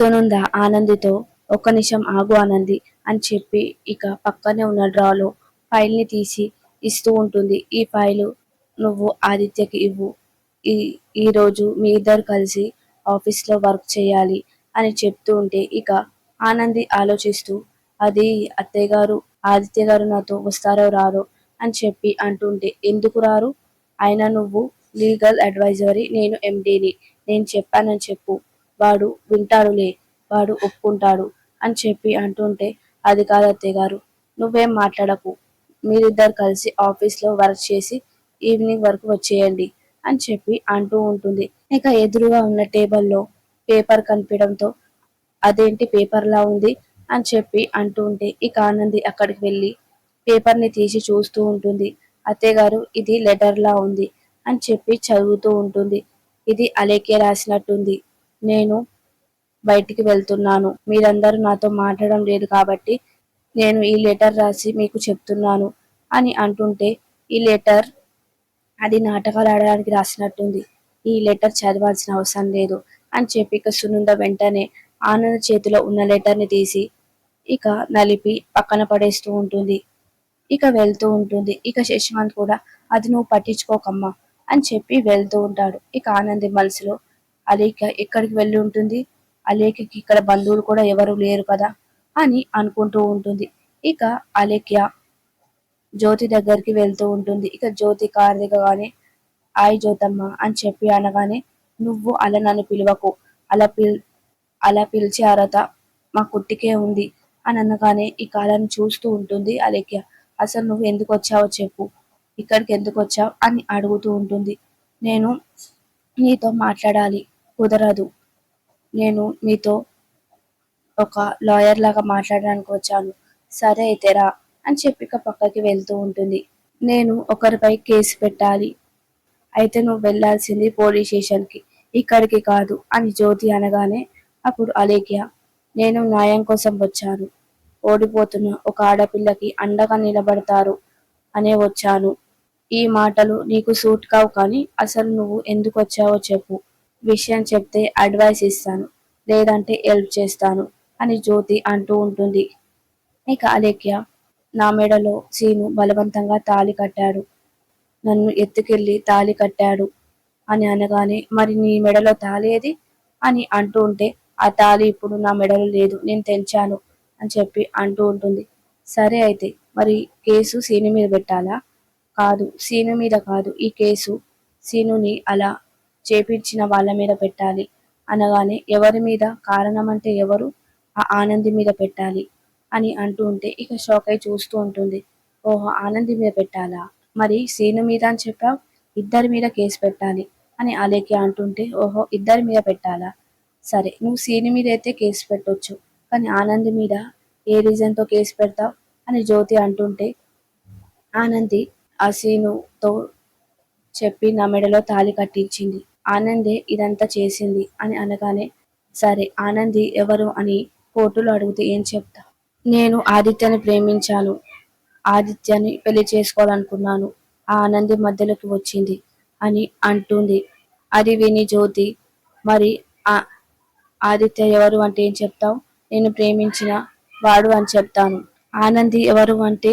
తోనుందా ఆనందితో? ఒక్క నిమిషం ఆగు ఆనంది అని చెప్పి ఇక పక్కనే ఉన్న డ్రాలో ఫైల్ని తీసి ఇస్తూ ఉంటుంది. ఈ ఫైలు నువ్వు ఆదిత్యకి ఇవ్వు. ఈ ఈరోజు మీ ఇద్దరు కలిసి ఆఫీస్లో వర్క్ చేయాలి అని చెప్తూ ఉంటే ఇక ఆనంది ఆలోచిస్తూ అది అత్తయ్య గారు ఆదిత్య గారు నాతో వస్తారో రారో అని చెప్పి అంటుంటే ఎందుకు రారు? అయినా నువ్వు లీగల్ అడ్వైజరీ నేను ఎండీని నేను చెప్పానని చెప్పు. వాడు వింటాడులే వాడు ఒప్పుకుంటాడు అని చెప్పి అంటుంటే అది కాదు అత్తయ్య గారు నువ్వేం మాట్లాడకు. మీరిద్దరు కలిసి ఆఫీస్లో వర్క్ చేసి ఈవినింగ్ వరకు వచ్చేయండి అని చెప్పి అంటూ ఉంటుంది. ఇక ఎదురుగా ఉన్న టేబుల్లో పేపర్ కనిపించడంతో అదేంటి పేపర్ లా ఉంది? అని చెప్పి అంటూ ఉంటే ఇక ఆనంది అక్కడికి వెళ్ళి పేపర్ని తీసి చూస్తూ ఉంటుంది. అత్తయ్యగారు ఇది లెటర్ లా ఉంది? అని చెప్పి చదువుతూ ఉంటుంది. ఇది అలేకే రాసినట్టుంది. నేను బయటికి వెళ్తున్నాను. మీరందరూ నాతో మాట్లాడడం లేదు కాబట్టి నేను ఈ లెటర్ రాసి మీకు చెప్తున్నాను అని అంటుంటే ఈ లెటర్ అది నాటకాలు ఆడడానికి రాసినట్టుంది. ఈ లెటర్ చదవాల్సిన అవసరం లేదు అని చెప్పి ఇక సునంద వెంటనే ఆనంద్ చేతిలో ఉన్న లెటర్ని తీసి ఇక నలిపి పక్కన పడేస్తూ ఉంటుంది. ఇక వెళ్తూ ఉంటుంది. ఇక శశివంత్ కూడా అది నువ్వు పట్టించుకోకమ్మా అని చెప్పి వెళ్తూ ఉంటాడు. ఇక ఆనంది మనసులో అలేఖ్య ఎక్కడికి వెళ్ళి ఉంటుంది? అలేఖకి ఇక్కడ బంధువులు కూడా ఎవరు లేరు కదా అని అనుకుంటూ ఉంటుంది. ఇక అలేఖ్య జ్యోతి దగ్గరికి వెళ్తూ ఉంటుంది. ఇక జ్యోతి కారు దిగగానే ఆయ్ జ్యోతమ్మ అని చెప్పి అనగానే నువ్వు అలా నన్ను పిలవకు. అలా పిల్ అలా పిలిచే అర్హత మా కుట్టికే ఉంది అని అనగానే ఈ కాలాన్ని చూస్తూ ఉంటుంది అలేఖ్య. అసలు నువ్వు ఎందుకు వచ్చావో చెప్పు. ఇక్కడికి ఎందుకు వచ్చావు? అని అడుగుతూ ఉంటుంది. నేను నీతో మాట్లాడాలి. కుదరదు. నేను మీతో ఒక లాయర్ లాగా మాట్లాడడానికి వచ్చాను. సరే అయితే రా అని చెప్పి ఇక పక్కకి వెళ్తూ ఉంటుంది. నేను ఒకరిపై కేసు పెట్టాలి. అయితే నువ్వు వెళ్ళాల్సింది పోలీస్ స్టేషన్కి. ఇక్కడికి కాదు అని జ్యోతి అనగానే అప్పుడు అలేఖ్య నేను న్యాయం కోసం వచ్చాను. ఓడిపోతున్న ఒక ఆడపిల్లకి అండగా నిలబడతారు అనే వచ్చాను. ఈ మాటలు నీకు సూట్ కావు కానీ అసలు నువ్వు ఎందుకు వచ్చావో చెప్పు. విషయం చెప్తే అడ్వైస్ ఇస్తాను. లేదంటే హెల్ప్ చేస్తాను అని జ్యోతి అంటూ ఉంటుంది. ఇక అలేఖ్య నా మెడలో సీను బలవంతంగా తాళి కట్టాడు. నన్ను ఎత్తుకెళ్ళి తాళి కట్టాడు. అని అనగానే మరి నీ మెడలో తాళి ఏది? అని అంటూ ఉంటే ఆ తాళి ఇప్పుడు నా మెడలో లేదు నేను తెంచాను అని చెప్పి అంటూ ఉంటుంది. సరే అయితే మరి కేసు సీను మీద పెట్టాలా? కాదు సీను మీద కాదు ఈ కేసు సీనుని అలా చేపించిన వాళ్ళ మీద పెట్టాలి. అనగానే ఎవరి మీద కారణం అంటే ఎవరు? ఆ ఆనంది మీద పెట్టాలి అని అంటూ ఉంటే ఇక షాక్ అయి చూస్తూ ఉంటుంది. ఓహో ఆనంది మీద పెట్టాలా? మరి సీను మీద అని చెప్పావు? ఇద్దరి మీద కేసు పెట్టాలి అని అలేఖ్య అంటుంటే ఓహో ఇద్దరి మీద పెట్టాలా? సరే నువ్వు సీను మీద అయితే కేసు పెట్టొచ్చు కానీ ఆనంది మీద ఏ రీజన్తో కేసు పెడతావు? అని జ్యోతి అంటుంటే ఆనంది ఆ సీనుతో చెప్పి నా మెడలో తాళి కట్టించింది. ఆనందే ఇదంతా చేసింది అని అనగానే సరే ఆనంది ఎవరు అని కోర్టులో అడిగితే ఏం చెప్తా? నేను ఆదిత్యని ప్రేమించాను. ఆదిత్యని పెళ్ళి చేసుకోవాలనుకున్నాను. ఆ ఆనంది మధ్యలోకి వచ్చింది అని అంటుంది. అది విని జ్యోతి మరి ఆ ఆదిత్య ఎవరు అంటే ఏం చెప్తావు? నేను ప్రేమించిన వాడు అని చెప్తాను. ఆనంది ఎవరు అంటే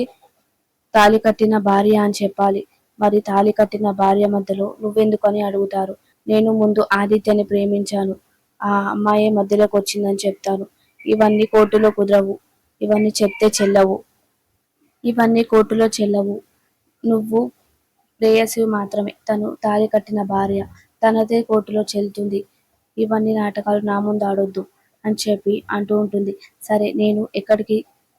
తాలి కట్టిన భార్య అని చెప్పాలి. మరి తాలి కట్టిన భార్య మధ్యలో నువ్వెందుకని అడుగుతారు. నేను ముందు ఆదిత్యని ప్రేమించాను. ఆ అమ్మాయి మధ్యలోకి వచ్చిందని చెప్తాను. ఇవన్నీ కోర్టులో కుదరవు. ఇవన్నీ చెప్తే చెల్లవు. ఇవన్నీ కోర్టులో చెల్లవు. నువ్వు ప్రేయసి మాత్రమే. తను తాళి కట్టిన భార్య. తనదే కోర్టులో చెల్లుతుంది. ఇవన్నీ నాటకాలు నా ముందు ఆడొద్దు అని చెప్పి అంటూ ఉంటుంది. సరే నేను ఎక్కడికి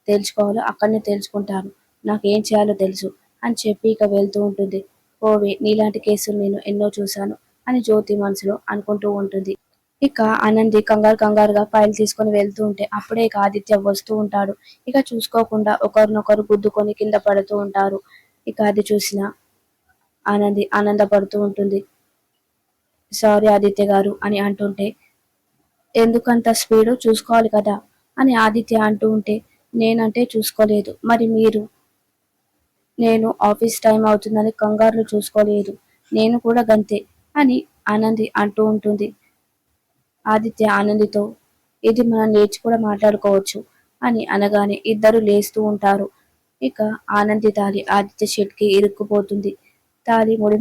తేల్చుకోవాలో అక్కడనే తెలుసుకుంటాను నాకేం చేయాలో తెలుసు అని చెప్పి ఇక వెళ్తూ ఉంటుంది. ఓవే నీలాంటి కేసులు నేను ఎన్నో చూశాను. అని జ్యోతి మనసులో అనుకుంటూ ఉంటుంది. ఇక ఆనంది కంగారు కంగారుగా ఫైల్ తీసుకొని వెళ్తూ ఉంటే అప్పుడే ఇక ఆదిత్య వస్తూ ఉంటాడు. ఇక చూసుకోకుండా ఒకరినొకరు గుద్దుకొని కింద పడుతూ ఉంటారు. ఇక అది చూసిన ఆనంది ఆనందపడుతూ ఉంటుంది. సారీ ఆదిత్య గారు అని అంటుంటే ఎందుకంత స్పీడు? చూసుకోవాలి కదా అని ఆదిత్య అంటూ ఉంటే నేనంటే చూసుకోలేదు. మరి మీరు? నేను ఆఫీస్ టైం అవుతుందని కంగారులు చూసుకోలేదు. నేను కూడా గంతే. అని ఆనంది అంటూ ఉంటుంది. ఆదిత్య ఆనందితో ఇది మనం లేచి కూడా మాట్లాడుకోవచ్చు అని అనగానే ఇద్దరు లేస్తూ ఉంటారు. ఇక ఆనంది తాలి ఆదిత్య షెట్కి ఇరుక్కుపోతుంది. తాలి ముడి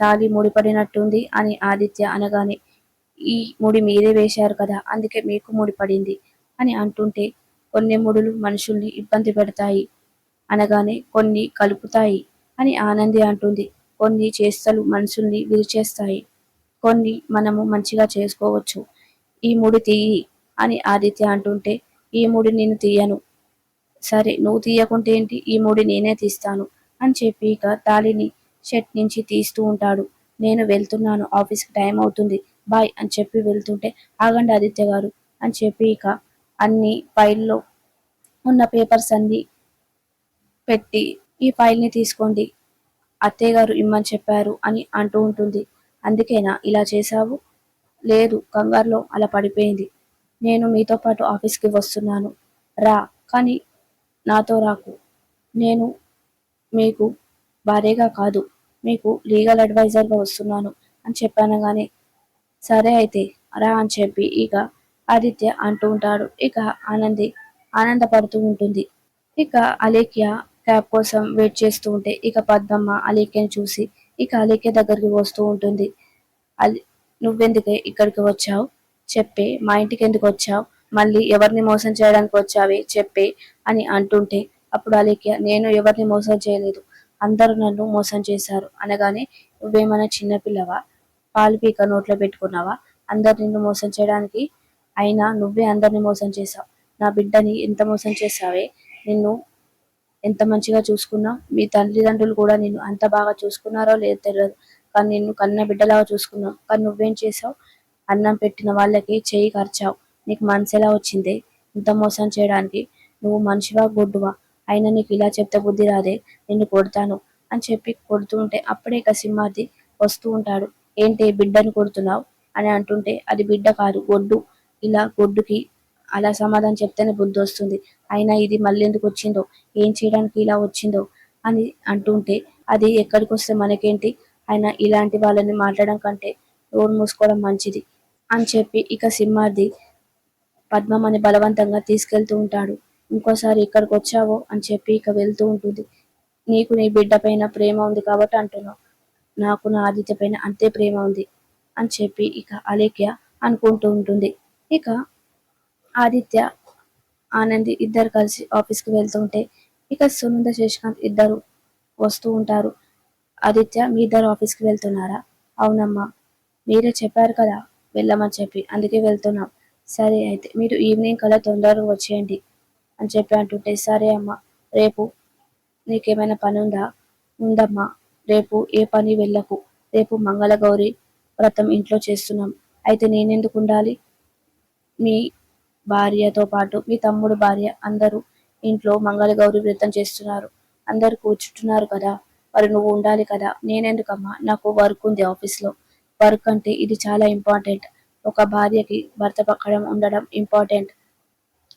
తాలి ముడిపడినట్టుంది అని ఆదిత్య అనగానే ఈ ముడి మీరే వేశారు కదా అందుకే మీకు ముడిపడింది అని అంటుంటే కొన్ని ముడులు మనుషుల్ని ఇబ్బంది పెడతాయి అనగానే కొన్ని కలుపుతాయి అని ఆనంది అంటుంది. కొన్ని చేష్టలు మనుషుల్ని విరిచేస్తాయి. కొన్ని మనము మంచిగా చేసుకోవచ్చు. ఈ మూడు తీయి అని ఆదిత్య అంటుంటే ఈ మూడు నేను తీయను. సరే నువ్వు తీయకుంటే ఏంటి? ఈ మూడు నేనే తీస్తాను అని చెప్పి ఇక తాళిని షర్ట్ నుంచి తీస్తూ ఉంటాడు. నేను వెళ్తున్నాను ఆఫీస్కి టైం అవుతుంది బాయ్ అని చెప్పి వెళ్తుంటే ఆగండి ఆదిత్య గారు అని చెప్పి ఇక అన్ని ఫైల్లో ఉన్న పేపర్స్ అన్ని పెట్టి ఈ ఫైల్ని తీసుకోండి. అత్తయ్య గారు ఇమ్మని చెప్పారు అని అంటూ ఉంటుంది. అందుకేనా ఇలా చేశావు? లేదు కంగారులో అలా పడిపోయింది. నేను మీతో పాటు ఆఫీస్కి వస్తున్నాను. రా కానీ నాతో రాకు. నేను మీకు భార్యగా కాదు మీకు లీగల్ అడ్వైజర్గా వస్తున్నాను అని చెప్పాను సరే అయితే రా అని చెప్పి ఇక ఆదిత్య అంటూ ఉంటాడు. ఇక ఆనంది ఆనందపడుతూ ఉంటుంది. ఇక అలేఖ్య క్యాబ్ కోసం వెయిట్ చేస్తూ ఉంటే ఇక పద్మమ్మ అలీకేని చూసి ఇక అలీకే దగ్గరికి వస్తూ ఉంటుంది. అలి నువ్వెందుకే ఇక్కడికి వచ్చావు? చెప్పే మా ఇంటికి ఎందుకు వచ్చావు? మళ్ళీ ఎవరిని మోసం చేయడానికి వచ్చావే? చెప్పే అని అంటుంటే అప్పుడు అలీకే నేను ఎవరిని మోసం చేయలేదు. అందరూ నన్ను మోసం చేశారు. అనగానే నువ్వేమైనా చిన్నపిల్లవా పాలు పీక నోట్లో పెట్టుకున్నావా? అందరు నిన్ను మోసం చేయడానికి అయినా నువ్వే అందరిని మోసం చేశావు. నా బిడ్డని ఎంత మోసం చేశావే? నిన్ను ఎంత మంచిగా చూసుకున్నావు మీ తల్లిదండ్రులు కూడా నిన్ను అంత బాగా చూసుకున్నారో లేదో తెలియదు కానీ నిన్ను కన్న బిడ్డలాగా చూసుకున్నావు. కానీ నువ్వేం చేసావు? అన్నం పెట్టిన వాళ్ళకి చేయి ఖర్చావు నీకు మనసు ఎలా వచ్చిందే. ఇంత మోసం చేయడానికి నువ్వు మనిషివా? గొడ్డువా? అయినా నీకు ఇలా చెప్తే బుద్ధి రాదే. నిన్ను కొడతాను అని చెప్పి కొడుతూ ఉంటే అప్పుడే ఇక వస్తూ ఉంటాడు. ఏంటి బిడ్డను కొడుతున్నావు? అని అంటుంటే అది బిడ్డ కాదు గొడ్డు. ఇలా గొడ్డుకి అలా సమాధానం చెప్తేనే బుద్ధి వస్తుంది. అయినా ఇది మళ్ళీ ఎందుకు వచ్చిందో? ఏం చేయడానికి ఇలా వచ్చిందో? అని అంటుంటే అది ఎక్కడికి వస్తే మనకేంటి? అయినా ఇలాంటి వాళ్ళని మాట్లాడడం కంటే నోరు మూసుకోవడం మంచిది అని చెప్పి ఇక సింహార్ది పద్మమని బలవంతంగా తీసుకెళ్తూ ఉంటాడు. ఇంకోసారి ఇక్కడికి వచ్చావో అని చెప్పి ఇక వెళ్తూ ఉంటుంది. నీకు నీ బిడ్డ పైన ప్రేమ ఉంది కాబట్టి అంటున్నావు. నాకు నా ఆదిత్య పైన అంతే ప్రేమ ఉంది అని చెప్పి ఇక అలేఖ్య అనుకుంటూ ఉంటుంది. ఇక ఆదిత్య ఆనంది ఇద్దరు కలిసి ఆఫీస్కి వెళ్తుంటే ఇక సునంద శశికాంత్ ఇద్దరు వస్తూ ఉంటారు. ఆదిత్య మీ ఇద్దరు ఆఫీస్కి వెళ్తున్నారా? అవునమ్మా మీరే చెప్పారు కదా వెళ్ళమని చెప్పి అందుకే వెళ్తున్నాం. సరే అయితే మీరు ఈవినింగ్ కల్లా తొందరగా వచ్చేయండి అని చెప్పి అంటుంటే సరే అమ్మా రేపు నీకేమైనా పని ఉందా? ఉందమ్మా రేపు ఏ పని వెళ్ళకు రేపు మంగళగౌరి వ్రతం ఇంట్లో చేస్తున్నాం. అయితే నేనెందుకు ఉండాలి? మీ భార్యతో పాటు మీ తమ్ముడు భార్య అందరూ ఇంట్లో మంగళగౌరి వ్రతం చేస్తున్నారు. అందరు కూర్చుంటున్నారు కదా. మరి నువ్వు ఉండాలి కదా. నేనెందుకమ్మా? నాకు వర్క్ ఉంది ఆఫీస్లో. వర్క్ అంటే ఇది చాలా ఇంపార్టెంట్. ఒక భార్యకి భర్త పక్కడం ఉండడం ఇంపార్టెంట్.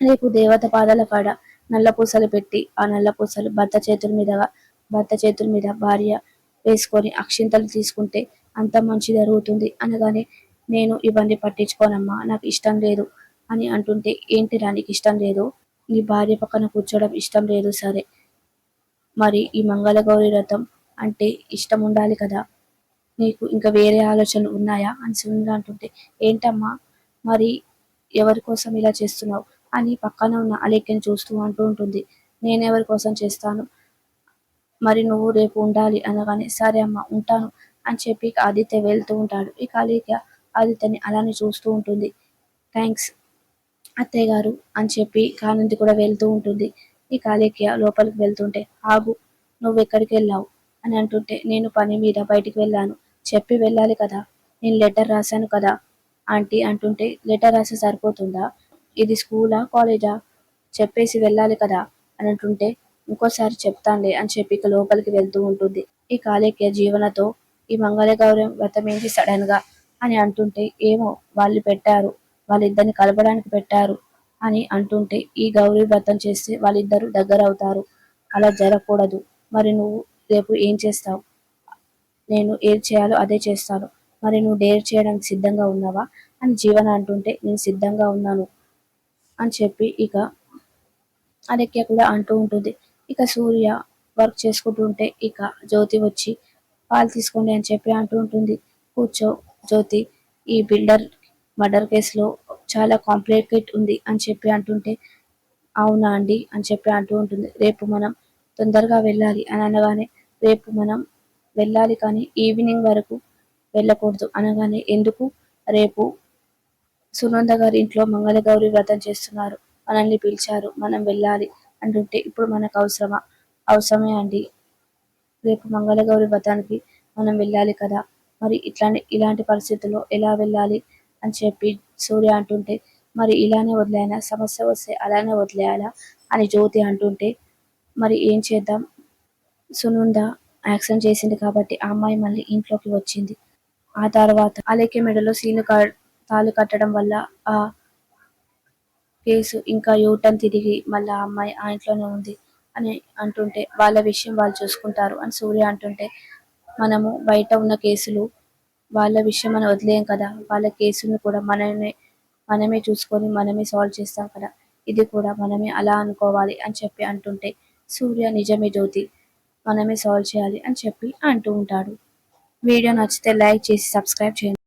రేపు దేవత పాదాల కాడ నల్ల పూసలు పెట్టి ఆ నల్ల పూసలు భర్త చేతుల మీదగా భర్త చేతుల మీద భార్య వేసుకొని అక్షింతలు తీసుకుంటే అంత మంచి జరుగుతుంది. అనగానే నేను ఇవన్నీ పట్టించుకోనమ్మా. నాకు ఇష్టం లేదు. అని అంటుంటే ఏంటి రానికి ఇష్టం లేదు? నీ భార్య పక్కన కూర్చోవడం ఇష్టం లేదు సరే. మరి ఈ మంగళగౌరి రథం అంటే ఇష్టం ఉండాలి కదా? నీకు ఇంకా వేరే ఆలోచనలు ఉన్నాయా? అని సుందర అంటుంటే ఏంటమ్మా మరి ఎవరి కోసం ఇలా చేస్తున్నావు? అని పక్కన ఉన్న అలేఖ్యని చూస్తూ అంటూ ఉంటుంది నేను ఎవరి కోసం చేస్తాను? మరి నువ్వు రేపు ఉండాలి అనగానే సరే అమ్మ ఉంటాను అని చెప్పి ఆదిత్య వెళ్తూ ఉంటాడు. ఇక అలేఖ్య ఆదిత్యని అలానే చూస్తూ ఉంటుంది. థ్యాంక్స్ అత్తయ్య గారు అని చెప్పి కానంది కూడా వెళ్తూ ఉంటుంది. ఈ కాలేక్య లోపలికి వెళ్తుంటే ఆగు నువ్వు ఎక్కడికి వెళ్ళావు? అని అంటుంటే నేను పని మీద బయటికి వెళ్ళాను. చెప్పి వెళ్ళాలి కదా. నేను లెటర్ రాశాను కదా. ఆంటీ అంటుంటే లెటర్ రాసి సరిపోతుందా? ఇది స్కూలా కాలేజా? చెప్పేసి వెళ్ళాలి కదా. అని అంటుంటే ఇంకోసారి చెప్తానులే అని చెప్పి ఇక లోపలికి వెళ్తూ ఉంటుంది. ఈ కాలేఖ్య జీవనతో ఈ మంగళ గౌరవం వ్రతమేంటి సడన్గా అని అంటుంటే ఏమో వాళ్ళు పెట్టారు. వాళ్ళిద్దరిని కలపడానికి పెట్టారు అని అంటుంటే ఈ గౌరీ వ్రతం చేస్తే వాళ్ళిద్దరు దగ్గర అవుతారు అలా జరగకూడదు. మరి నువ్వు రేపు ఏం చేస్తావు? నేను ఏది చేయాలో అదే చేస్తాను. మరి నువ్వు డేర్ చేయడానికి సిద్ధంగా ఉన్నావా? అని జీవన అంటుంటే నేను సిద్ధంగా ఉన్నాను అని చెప్పి ఇక అలెక్య కూడా అంటూ ఉంటుంది. ఇక సూర్య వర్క్ చేసుకుంటుంటే ఇక జ్యోతి వచ్చి పాలు తీసుకోండి అని చెప్పి అంటూ ఉంటుంది. కూర్చో జ్యోతి ఈ బిల్డర్ మర్డర్ కేసులో చాలా కాంప్లికేట్ ఉంది అని చెప్పి అంటుంటే అవునా అండి అని చెప్పి అంటూ ఉంటుంది. రేపు మనం తొందరగా వెళ్ళాలి అని అనగానే రేపు మనం వెళ్ళాలి కానీ ఈవినింగ్ వరకు వెళ్ళకూడదు అనగానే ఎందుకు? రేపు సునంద గారి ఇంట్లో మంగళగౌరి వ్రతం చేస్తున్నారు. మనల్ని పిలిచారు. మనం వెళ్ళాలి అంటుంటే ఇప్పుడు మనకు అవసరమా? అవసరమే అండి. రేపు మంగళగౌరి వ్రతానికి మనం వెళ్ళాలి కదా. మరి ఇట్లాంటి ఇలాంటి పరిస్థితుల్లో ఎలా వెళ్ళాలి? అని చెప్పి సూర్య అంటుంటే మరి ఇలానే వదిలేయాలా సమస్య వస్తే అలానే వదిలేయాలా? అని జ్యోతి అంటుంటే మరి ఏం చేద్దాం? సునుంద యాక్సిడెంట్ చేసింది కాబట్టి ఆ అమ్మాయి మళ్ళీ ఇంట్లోకి వచ్చింది. ఆ తర్వాత అలేఖ్య మెడలో సీను కా- తాళి కట్టడం వల్ల ఆ కేసు ఇంకా యూటర్న్ తిరిగి మళ్ళీ ఆ అమ్మాయి ఆ ఇంట్లోనే ఉంది అని అంటుంటే వాళ్ళ విషయం వాళ్ళు చూసుకుంటారు అని సూర్య అంటుంటే మనము బయట ఉన్న కేసులు వాళ్ళ విషయం మనం వదిలేం కదా. వాళ్ళ కేసును కూడా మనమే మనమే చూసుకొని మనమే సాల్వ్ చేస్తాం కదా. ఇది కూడా మనమే అలా అనుకోవాలి అని చెప్పి అంటుంటే సూర్య నిజమే జ్యోతి మనమే సాల్వ్ చేయాలి అని చెప్పి అంటూ ఉంటాడు. వీడియో నచ్చితే లైక్ చేసి సబ్స్క్రైబ్ చేయండి.